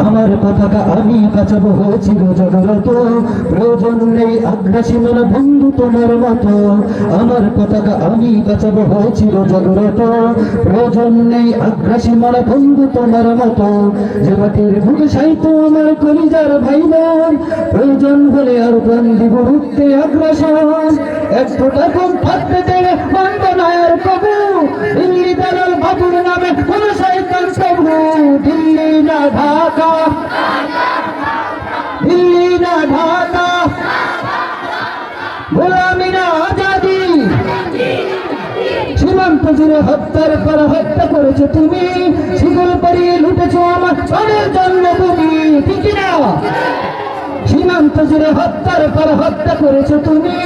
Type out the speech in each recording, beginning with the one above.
আমার পতাকা আমি বাঁচাবো হয়েছিল জগরত প্রয়োজন নেই আগ্রাসী মানে বন্ধু তোমার মতো। আমার পতাকা আমি বাঁচাবো হয়েছিল জগরত প্রয়োজন নেই আগ্রাসী মানে বন্ধু তোমার মতো। যে মাটির বুকে সাহিত্য আমার কলিজার ভাই বোন প্রয়োজন হলে আর প্রাণ দিব রুখতে আগ্রাসন। এক ফোটা কম থাকতে ঢাকা দিল্লি হত্যার পর হত্যা করেছ তুমি। শিকল পরিয়ে লুটেছো আমার ছড়ের জন্মভূমি। ঠিক না হত্যার পর হত্যা করেছ তুমি।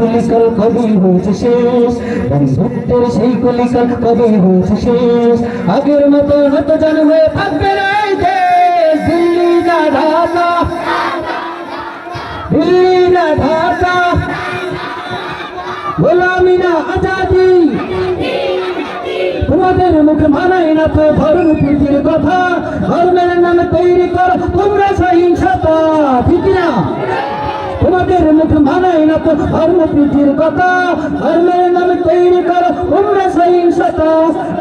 কলিকাল কবে হয়েছে শেষ। বন্ধুত্বের সেই কলিকাল কবে হয়েছে শেষ। আগের মতো হতো জান হয়ে থাকবে কথা। ধর্মের নামে তৈরি কর, তোমরা সহিংসতা তোমাদের মুখে মানায় না তো ধর্ম প্রীতির কথা। ধর্মের নামে তৈরি কর, তোমরা সহিংসতা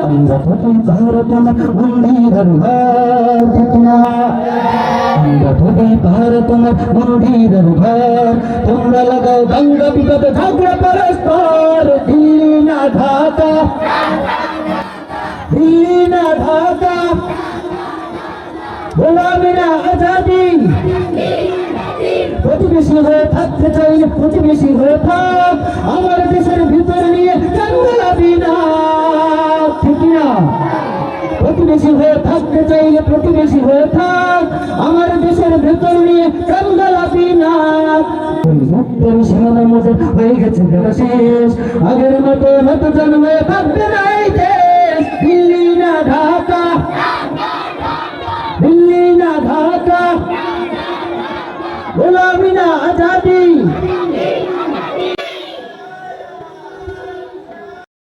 আমরা তো ভারত মন্দির আমরা তোমার মন্দিরের ঘর, তোমরা লাগাও দাঙ্গা বিপদ, ঝগড়া পরস্পর দিল্লি না ঢাকা দিল্লি না ঢাকা গোলামি না আজাদি। প্রতিবেশী হয়ে থাকতে চাই, প্রতিবেশী হয়ে থাক। আমার দেশের ভিতর নিয়ে জঙ্গলাবি না ঠিক না প্রতিবেশী হয়ে থাকতে চাইলে প্রতিবেশী হয়ে থাক। আমার দেশের ভেতর নিয়ে কান্দালাপি না সীমানার মধ্যে হয়ে গেছে আগের মতো মতো জন্মে থাকবে না এই দেশ।